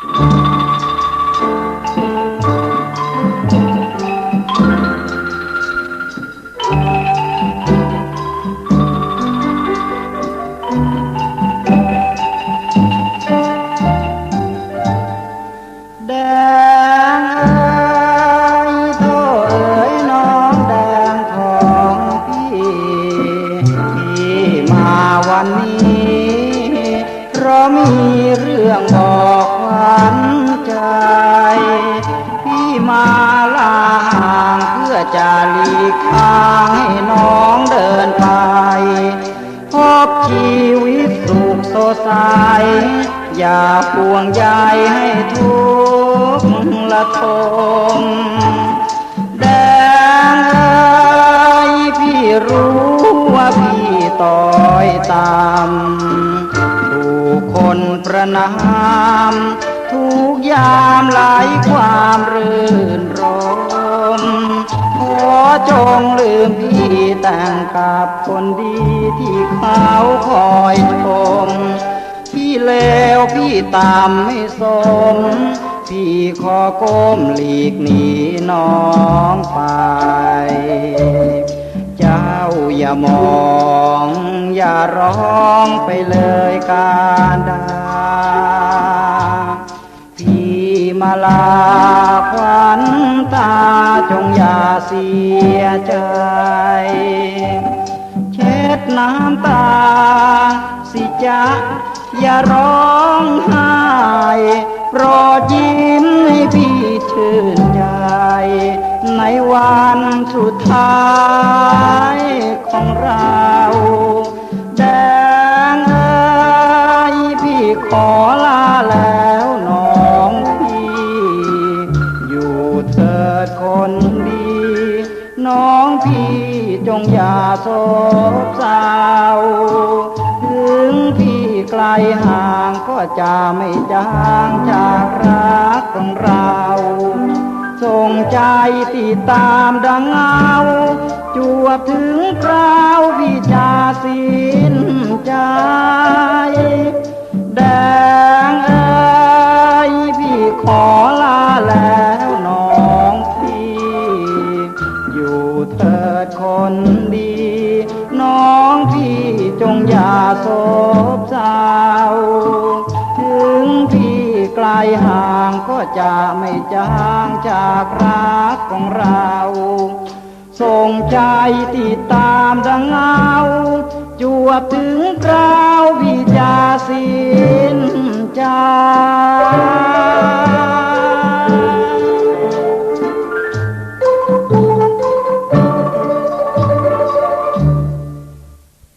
แเรื่องบอกขวัญใจ พี่มาลาห่างเพื่อจะหลีกทางให้น้องเดินไป พบชีวิตสุขสดใส อย่าห่วงใยให้ทุกข์ละทมแดงเอ้ยพี่รู้ว่าพี่ต้อยตาม ประนามทุกยามหลายความรื่นรมขอจงลืมพี่แต่งกับคนดีที่เขาคอยชมพี่เลวพี่ตามไม่สม พี่ขอก้มหลีกหนีน้องไป เจ้าอย่ามอง อย่าร้องไปเลยการด มาลาควันตาจงอย่าเสียใจ เช็ดน้ำตา สิจ๊ะอย่าร้องไห้โปรดยิ้มให้พี่ชื่นใจ ในวันสุดท้ายของเราแดงเอ้ยพี่ขอลาแล้ว คนดี น้องพี่จงอย่าโศกเศร้าถึงพี่ไกลห่างก็จะไม่จางจากรักของเราส่งใจติดตามดังเงาจวบถึงคราวพี่จะสิ้นใจแด งอย่าโศกเศร้าถึงพี่ไกลห่างก็จะไม่จางจากรักของเราส่งใจติดตามดังเงาจวบถึงคราวพี่จะสิ้นใจ